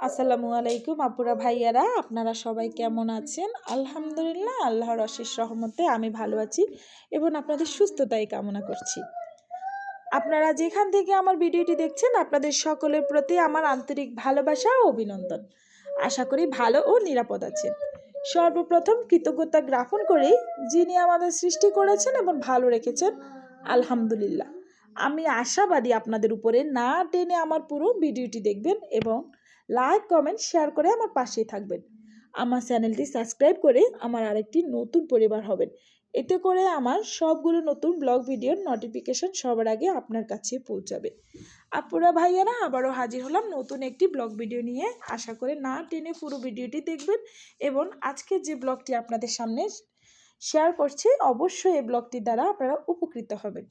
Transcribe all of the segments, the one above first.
আসসালামু আলাইকুম, আপুরা ভাইয়ারা, আপনারা সবাই কেমন আছেন? আলহামদুলিল্লাহ, আল্লাহর অশেষ রহমতে আমি ভালো আছি এবং আপনাদের সুস্থতাই কামনা করছি। আপনারা যেখান থেকে আমার ভিডিওটি দেখছেন, আপনাদের সকলের প্রতি আমার আন্তরিক ভালোবাসা ও অভিনন্দন। আশা করি ভালো ও নিরাপদ আছেন। সর্বপ্রথম কৃতজ্ঞতা জ্ঞাপন করি যিনি আমাদের সৃষ্টি করেছেন এবং ভালো রেখেছেন, আলহামদুলিল্লাহ। আমি আশাবাদী আপনাদের উপরে না টেনে আমার পুরো ভিডিওটি দেখবেন এবং লাইক কমেন্ট শেয়ার করে আমার পাশেই থাকবেন। আমার চ্যানেলটি সাবস্ক্রাইব করে আমার আরেকটি নতুন পরিবার হবেন। এতে করে আমার সবগুলো নতুন ব্লগ ভিডিওর নোটিফিকেশন সবার আগে আপনার কাছে পৌঁছাবে। আপুরা ভাইয়ারা, আবারও হাজির হলাম নতুন একটি ব্লগ ভিডিও নিয়ে। আশা করে না টেনে পুরো ভিডিওটি দেখবেন এবং আজকে যে ব্লগটি আপনাদের সামনে শেয়ার করছি, অবশ্যই এই ব্লগটির দ্বারা আপনারা উপকৃত হবেন।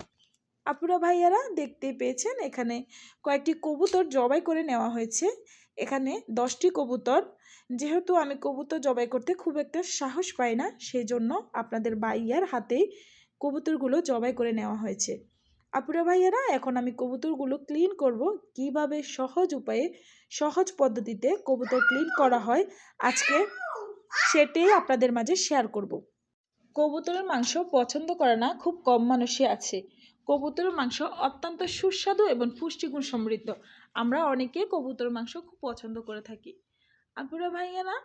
আপুরা ভাইয়ারা দেখতে পেয়েছেন এখানে কয়েকটি কবুতর জবাই করে নেওয়া হয়েছে। এখানে দশটি কবুতর। যেহেতু আমি কবুতর জবাই করতে খুব একটা সাহস পাই না সেই জন্য আপনাদের বাইয়ার হাতেই কবুতরগুলো জবাই করে নেওয়া হয়েছে। আপুরা ভাইয়ারা, এখন আমি কবুতরগুলো ক্লিন করব। কীভাবে সহজ উপায়ে, সহজ পদ্ধতিতে কবুতর ক্লিন করা হয়, আজকে সেটাই আপনাদের মাঝে শেয়ার করব। কবুতরের মাংস পছন্দ করে না, খুব কম মানুষই আছে। কবুতরের মাংস অত্যন্ত সুস্বাদু এবং পুষ্টিগুণ সমৃদ্ধ। আমরা অনেকে কবুতর মাংস খুব পছন্দ করে থাকি। আপুরা ভাইয়ানা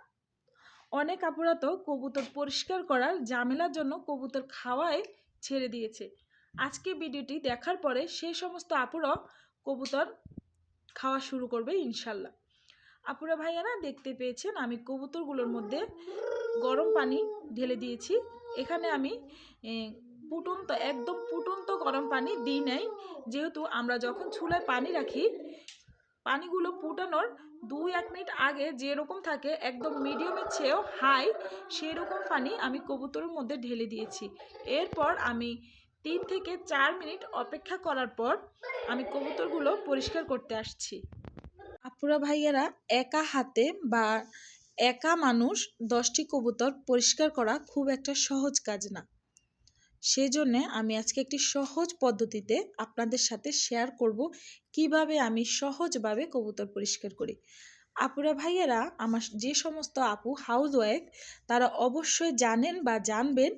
অনেক আপুরা তো কবুতর পরিষ্কার করার ঝামেলার জন্য কবুতর খাওয়ায় ছেড়ে দিয়েছে। আজকে ভিডিওটি দেখার পরে সেই সমস্ত আপুরা কবুতর খাওয়া শুরু করবে ইনশাল্লাহ আপুরা ভাইয়ারা, দেখতে পেয়েছেন আমি কবুতরগুলোর মধ্যে গরম পানি ঢেলে দিয়েছি। এখানে আমি ফুটন্ত, একদম ফুটন্ত গরম পানি দিই নাই। যেহেতু আমরা যখন চুলায় পানি রাখি, পানিগুলো ফুটানোর দুই এক মিনিট আগে যেরকম থাকে, একদম মিডিয়ামের চেয়েও হাই সেরকম পানি আমি কবুতরের মধ্যে ঢেলে দিয়েছি। এরপর আমি তিন থেকে চার মিনিট অপেক্ষা করার পর আমি কবুতরগুলো পরিষ্কার করতে আসছি। আপুরা ভাইয়ারা, একা হাতে বা একা মানুষ দশটি কবুতর পরিষ্কার করা খুব একটা সহজ কাজ না। সেই জন্যে আমি আজকে একটি সহজ পদ্ধতিতে আপনাদের সাথে শেয়ার করব কীভাবে আমি সহজভাবে কবুতর পরিষ্কার করি। আপুরা ভাইয়েরা, আমার যে সমস্ত আপু হাউস ওয়াইফ তারা অবশ্যই জানেন বা জানবেন,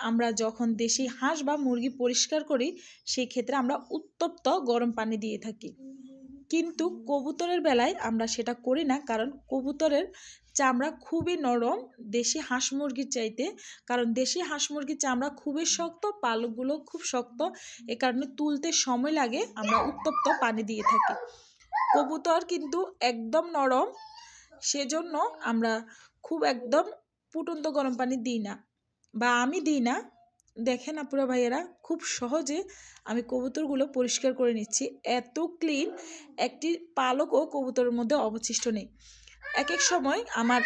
আমরা যখন দেশি হাঁস বা মুরগি পরিষ্কার করি সেই ক্ষেত্রে আমরা উত্তপ্ত গরম পানি দিয়ে থাকি। কিন্তু কবুতরের বেলায় আমরা সেটা করি না, কারণ কবুতরের চামড়া খুবই নরম, দেশি হাঁস মুরগির চাইতে। কারণ দেশি হাঁস মুরগির চামড়া খুবই শক্ত, পালকগুলো খুব শক্ত। এ কারণে তুলতে সময় লাগে, আমরা উত্তপ্ত পানি দিয়ে থাকি। কবুতর কিন্তু একদম নরম, সেজন্য আমরা খুব একদম ফুটন্ত গরম পানি দিই না। বা আমি দিই না। দেখেন আপুরা ভাইয়েরা, খুব সহজে আমি কবুতরগুলো পরিষ্কার করে নিচ্ছি। এত ক্লিন, একটি পালকও কবুতরের মধ্যে অবশিষ্ট নেই। এক এক সময় আমার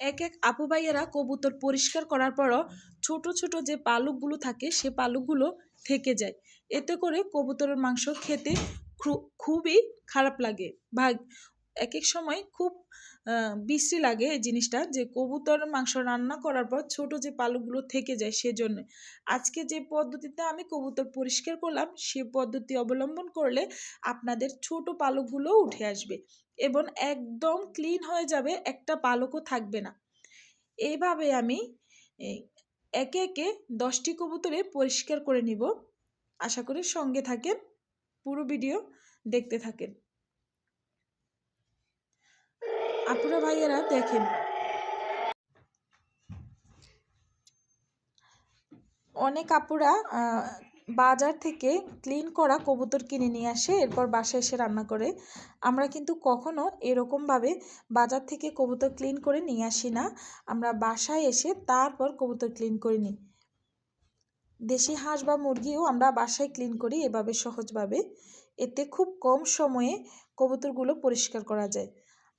এক এক আপু ভাইয়েরা কবুতর পরিষ্কার করার পরও ছোট ছোট যে পালকগুলো থাকে সে পালকগুলো থেকে যায়। এতে করে কবুতরের মাংস খেতে খুবই খারাপ লাগে। ভাগ এক এক সময় খুব বিশ্রী লাগে এই জিনিসটা যে কবুতর মাংস রান্না করার পর ছোট যে পালকগুলো থেকে যায় সেজন্য। আজকে যে পদ্ধতিতে আমি কবুতর পরিষ্কার করলাম, সে পদ্ধতি অবলম্বন করলে আপনাদের ছোট পালকগুলোও উঠে আসবে এবং একদম ক্লিন হয়ে যাবে, একটা পালকও থাকবে না। এইভাবে আমি একে একে দশটি কবুতরে পরিষ্কার করে নিব। আশা করি সঙ্গে থাকেন, পুরো ভিডিও দেখতে থাকেন। আপুরা ভাইয়েরা দেখেন। অনেক আপুরা বাজার থেকে ক্লিন করা কবুতর কিনে নিয়ে আসে, এরপর বাসায় এসে রান্না করে। আমরা কিন্তু কখনো এরকমভাবে বাজার থেকে কবুতর ক্লিন করে নিয়ে আসি না। আমরা বাসায় এসে তারপর কবুতর ক্লিন করে নিই। দেশি হাঁস বা মুরগিও আমরা বাসায় ক্লিন করি এভাবে সহজভাবে। এতে খুব কম সময়ে কবুতরগুলো পরিষ্কার করা যায়।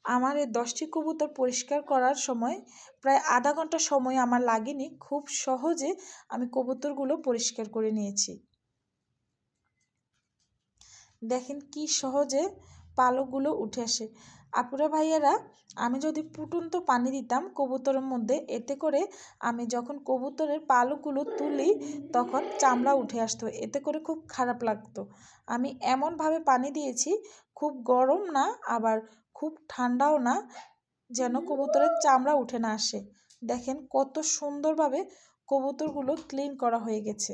আমার এই দশটি কবুতর পরিষ্কার করার সময় প্রায় আধা ঘণ্টা সময় আমার লাগেনি। খুব সহজে আমি কবুতরগুলো পরিষ্কার করে নিয়েছি। দেখেন কি সহজে পালকগুলো উঠে আসে। আপুরা ভাইয়ারা, আমি যদি ফুটন্ত পানি দিতাম কবুতরের মধ্যে, এতে করে আমি যখন কবুতরের পালকগুলো তুলি, তখন চামড়া উঠে আসতো, এতে করে খুব খারাপ লাগতো। আমি এমনভাবে পানি দিয়েছি, খুব গরম না, আবার খুব ঠান্ডাও না, যেন কবুতরের চামড়া উঠে না আসে। দেখেন কত সুন্দরভাবে কবুতরগুলো ক্লিন করা হয়ে গেছে।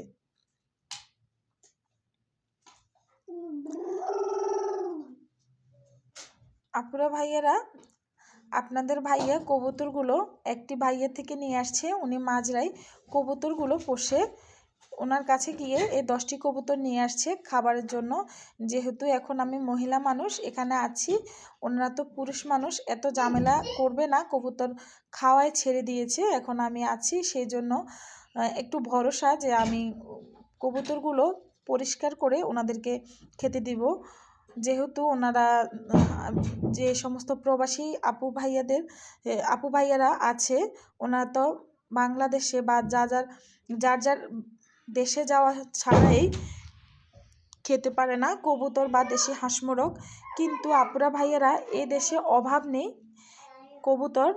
আপুরা ভাইয়েরা, আপনাদের ভাইয়া কবুতরগুলো একটি ভাইয়ের থেকে নিয়ে আসছে। উনি মাজরাই কবুতরগুলো পোষে। ওনার কাছে গিয়ে এই দশটি কবুতর নিয়ে আসছে খাবারের জন্য। যেহেতু এখন আমি মহিলা মানুষ, এখানে আছি, ওনারা তো পুরুষ মানুষ, এত ঝামেলা করবে না। কবুতর খাওয়ায় ছেড়ে দিয়েছে, এখন আমি আছি। সেই জন্য একটু ভরসা যে আমি কবুতরগুলো পরিষ্কার করে ওনাদেরকে খেতে দিব। যেহেতু ওনারা, যে সমস্ত প্রবাসী আপু ভাইয়াদের আপু ভাইয়ারা আছে, ওনারা তো বাংলাদেশে বা যা যার যার যার দেশে যাওয়া ছাড়াই খেতে পারে না, কবুতর বা দেশি হাঁস মোরগ। কিন্তু আপুরা ভাইয়েরা এ দেশে অভাব নেই। কবুতর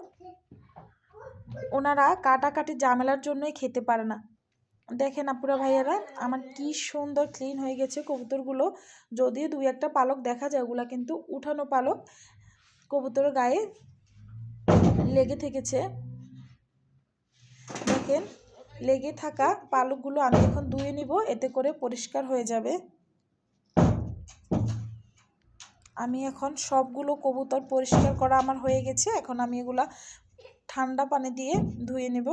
ওনারা কাটাকাটি ঝামেলার জন্যই খেতে পারে না। দেখেন আপুরা ভাইয়েরা, আমার কি সুন্দর ক্লিন হয়ে গেছে কবুতরগুলো। যদিও দুই একটা পালক দেখা যায়, ওগুলা কিন্তু উঠানো পালক। কবুতরের গায়ে লেগে থেকেছে। দেখেন, লেগে থাকা পালকগুলো আমি এখন ধুয়ে নিব, এতে করে পরিষ্কার হয়ে যাবে। আমি এখন সবগুলো কবুতর পরিষ্কার করা আমার হয়ে গেছে, এখন আমি এগুলা ঠান্ডা পানি দিয়ে ধুয়ে নেব।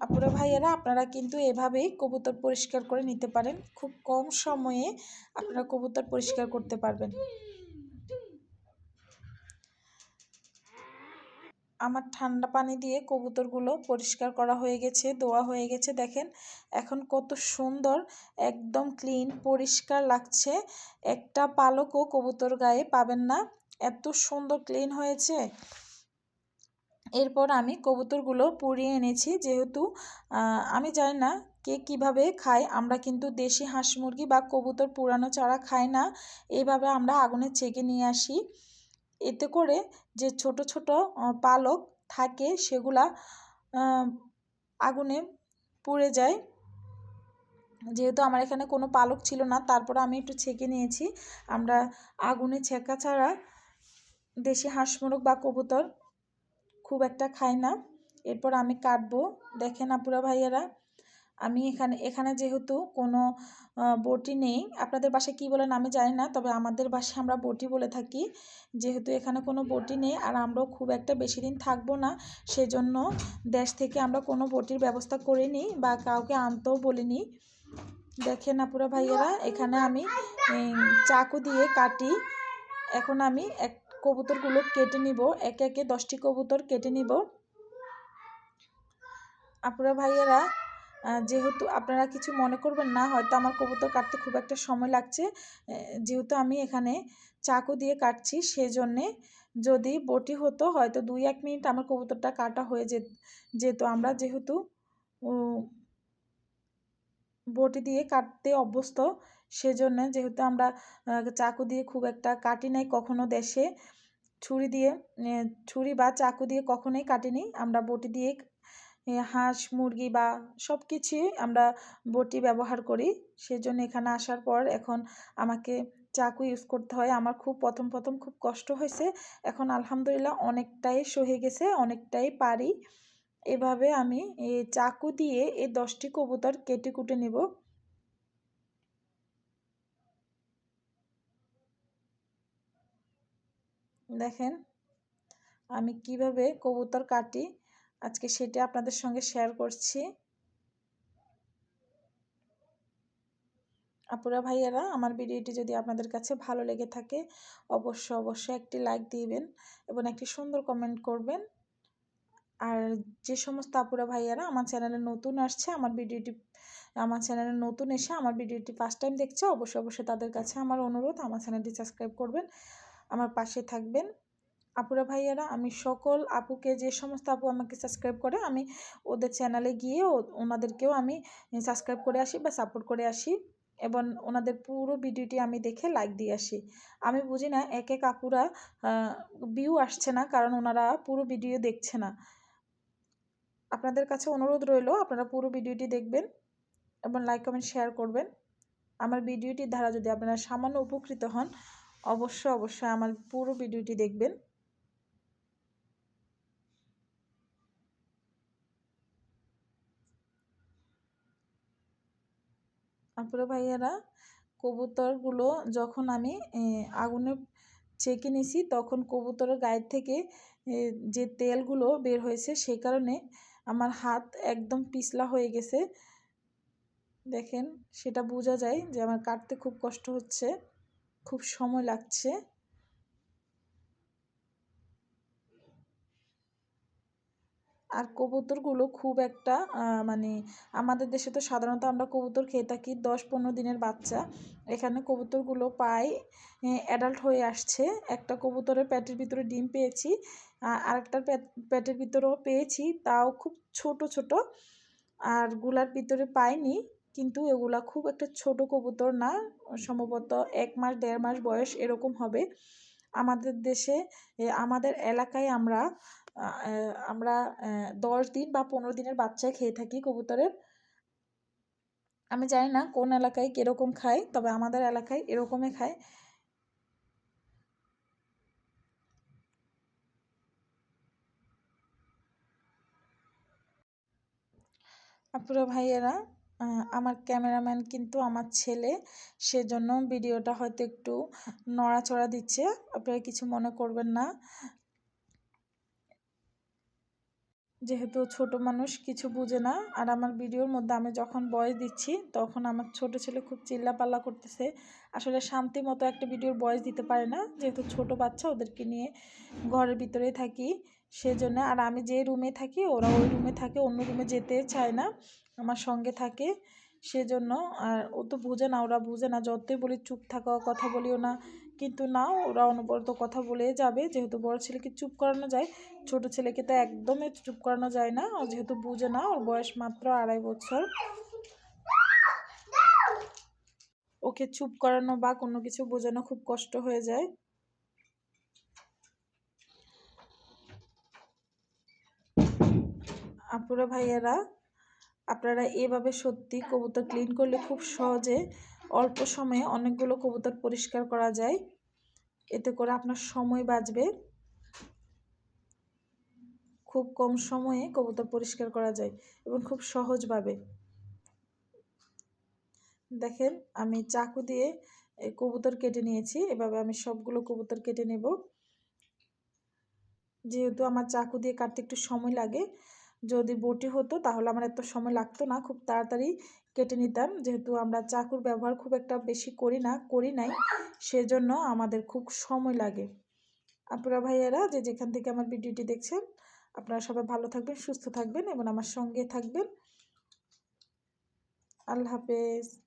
আপুরা ভাইয়েরা, আপনারা কিন্তু এভাবেই কবুতর পরিষ্কার করে নিতে পারেন। খুব কম সময়ে আপনারা কবুতর পরিষ্কার করতে পারবেন। আমার ঠান্ডা পানি দিয়ে কবুতরগুলো পরিষ্কার করা হয়ে গেছে দোয়া হয়ে গেছে, দেখেন। এখন কত সুন্দর, একদম ক্লিন, পরিষ্কার লাগছে। একটা পালকও কবুতর গায়ে পাবেন না। এত সুন্দর ক্লিন হয়েছে। এরপর আমি কবুতরগুলো পুড়িয়ে এনেছি যেহেতু আমি জানি না কে কীভাবে খায়। আমরা কিন্তু দেশি হাঁস মুরগি বা কবুতর পুরানো চারা খাই না। এইভাবে আমরা আগুনে ছেঁকে নিয়ে আসি। এতে করে যে ছোট ছোট পালক থাকে সেগুলা আগুনে পুড়ে যায়। যেহেতু আমার এখানে কোনো পালক ছিল না, তারপর আমি একটু ছেঁকে নিয়েছি। আমরা আগুনে ছেঁকা ছাড়া দেশি হাঁস মুরগ বা কবুতর খুব একটা খাই না। এরপর আমি কাটবো। দেখেন আপুরা ভাইয়ারা, আমি এখানে এখানে যেহেতু কোনো বটি নেই। আপনাদের বাসায় কী বলেন আমি জানি না, তবে আমাদের বাসায় আমরা বটি বলে থাকি। যেহেতু এখানে কোনো বটি নেই আর আমরাও খুব একটা বেশি দিন থাকব না, সেজন্য দেশ থেকে আমরা কোনো বটির ব্যবস্থা করিনি বা কাউকে আনতেও বলিনি। দেখেন আপুরা ভাইয়েরা, এখানে আমি চাকু দিয়ে কাটি। এখন আমি এক কবুতরগুলো কেটে নিব। একে একে দশটি কবুতর কেটে নিব। আপুরা ভাইয়েরা যেহেতু আপনারা কিছু মনে করবেন না, হয়তো আমার কবুতর কাটতে খুব একটা সময় লাগছে। যেহেতু আমি এখানে চাকু দিয়ে কাটছি, সেজন্যে যদি বটি হতো, হয়তো দুই এক মিনিট আমার কবুতরটা কাটা হয়ে যেত। আমরা যেহেতু বটি দিয়ে কাটতে অভ্যস্ত, সেজন্য যেহেতু আমরা চাকু দিয়ে খুব একটা কাটি নাই কখনো দেশে ছুরি দিয়ে ছুরি বা চাকু দিয়ে কখনোই কাটিনি। আমরা বটি দিয়ে হাঁস, মুরগি বা সব কিছুই আমরা বটি ব্যবহার করি। সেজন্য এখানে আসার পর এখন আমাকে চাকু ইউজ করতে হয়। আমার খুব প্রথম প্রথম খুব কষ্ট হয়েছে। এখন আলহামদুলিল্লাহ অনেকটাই সহে গেছে, অনেকটাই পারি। এভাবে আমি চাকু দিয়ে এই দশটি কবুতর কেটে কুটে নেব। দেখেন, আমি কীভাবে কবুতর কাটি, আজকে সেটা আপনাদের সঙ্গে শেয়ার করছি। আপুরা, ভাইয়ারা, আমার ভিডিওটি যদি আপনাদের কাছে ভালো লেগে থাকে অবশ্য অবশ্যই একটি লাইক দিবেন এবং একটি সুন্দর কমেন্ট করবেন। আর যে সমস্ত আপুরা, ভাইয়ারা আমার চ্যানেলে নতুন আসছে, আমার ভিডিওটি, আমার চ্যানেলে নতুন এসে আমার ভিডিওটি ফার্স্ট টাইম দেখছে, অবশ্যই অবশ্যই তাদের কাছে আমার অনুরোধ, আমার চ্যানেলটি সাবস্ক্রাইব করবেন। আমার পাশে থাকবেন। আপুরা ভাইয়ারা, আমি সকল আপুকে, যে সমস্ত আপু আমাকে সাবস্ক্রাইব করে, আমি ওদের চ্যানেলে গিয়ে ওনাদেরকেও আমি সাবস্ক্রাইব করে আসি বা সাপোর্ট করে আসি এবং ওনাদের পুরো ভিডিওটি আমি দেখে লাইক দিয়ে আসি। আমি বুঝি না, এক এক আপুরা ভিউ আসছে না, কারণ ওনারা পুরো ভিডিও দেখছে না। আপনাদের কাছে অনুরোধ রইল, আপনারা পুরো ভিডিওটি দেখবেন এবং লাইক কমেন্ট শেয়ার করবেন। আমার ভিডিওটির দ্বারা যদি আপনারা সামান্য উপকৃত হন অবশ্যই অবশ্যই আমার পুরো ভিডিওটি দেখবেন। আপুরা ভাইয়ারা, কবুতরগুলো যখন আমি আগুনে ছেঁকে নিছি, তখন কবুতরের গায়ের থেকে যে তেলগুলো বের হয়েছে, সে কারণে আমার হাত একদম পিছলা হয়ে গেছে। দেখেন, সেটা বোঝা যায় যে আমার কাটতে খুব কষ্ট হচ্ছে। খুব সময় লাগছে। আর কবুতরগুলো খুব একটা মানে আমাদের দেশে তো সাধারণত আমরা কবুতর খেয়ে থাকি দশ পনেরো দিনের বাচ্চা। এখানে কবুতরগুলো পাই অ্যাডাল্ট হয়ে আসছে। একটা কবুতরের প্যাটের ভিতরে ডিম পেয়েছি আর আরেকটার প্যাটের ভিতরেও পেয়েছি, তাও খুব ছোট ছোট। আরগুলার ভিতরে পাইনি। কিন্তু এগুলা খুব একটা ছোট কবুতর না। সম্ভবত এক মাস, দেড় মাস বয়স এরকম হবে। আমাদের দেশে আমাদের এলাকায় আমরা আমরা দশ দিন বা পনেরো দিনের বাচ্চায় খেয়ে থাকি কবুতরের। আমি জানি না কোন এলাকায় কীরকম খায়, তবে আমাদের এলাকায় এরকমই খায়। আপুরা ভাইয়েরা আমার ক্যামেরাম্যান কিন্তু আমার ছেলে, সেজন্য ভিডিওটা হয়তো একটু নড়াচড়া দিচ্ছে। আপনারা কিছু মনে করবেন না। যেহেতু ছোট মানুষ, কিছু বুঝে না। আর আমার ভিডিওর মধ্যে আমি যখন বয়স দিচ্ছি, তখন আমার ছোট ছেলে খুব চিল্লাপাল্লা করতেছে। আসলে শান্তি মতো একটা ভিডিওর বয়স দিতে পারে না। যেহেতু ছোট বাচ্চা, ওদেরকে নিয়ে ঘরের ভিতরেই থাকি। সেজন্য আর আমি যে রুমে থাকি, ওরা ওই রুমে থাকে, অন্য রুমে যেতে চায় না, আমার সঙ্গে থাকে। সেজন্য আর ও তো বুঝে না, ওরা বুঝে না, যতই বলি চুপ থাকা কথা বলিও না, কিন্তু না, ওরা অনবরত কথা বলে যাবে। যেহেতু বড় ছেলেকে চুপ করানো যায়, ছোট ছেলেকে তো একদমই চুপ করানো যায় না। ও যেহেতু বুঝে না, ওর বয়স মাত্র আড়াই বছর। ওকে চুপ করানো বা কোনো কিছু বোঝানো খুব কষ্ট হয়ে যায়। আপুরা ভাইয়েরা, আপনারা এভাবে সত্যি কবুতর ক্লিন করলে খুব সহজে অল্প সময়ে অনেকগুলো কবুতর পরিষ্কার করা যায়। এতে করে আপনার সময় বাঁচবে। খুব কম সময়ে কবুতর পরিষ্কার করা যায় এবং খুব সহজভাবে। দেখেন, আমি চাকু দিয়ে কবুতর কেটে নিয়েছি, এভাবে আমি সবগুলো কবুতর কেটে নেব। যেহেতু আমার চাকু দিয়ে কাটতে একটু সময় লাগে যদি বটি হতো, তাহলে আমার এত সময় লাগতো না। খুব তাড়াতাড়ি কেটে নিতাম। যেহেতু আমরা চাকুর ব্যবহার খুব একটা বেশি করি না, করি নাই, সেজন্য আমাদের খুব সময় লাগে। আপনারা ভাইয়েরা, যে যেখান থেকে আমার ভিডিওটি দেখছেন, আপনারা সবাই ভালো থাকবেন, সুস্থ থাকবেন এবং আমার সঙ্গে থাকবেন। আল্লাহ হাফেজ।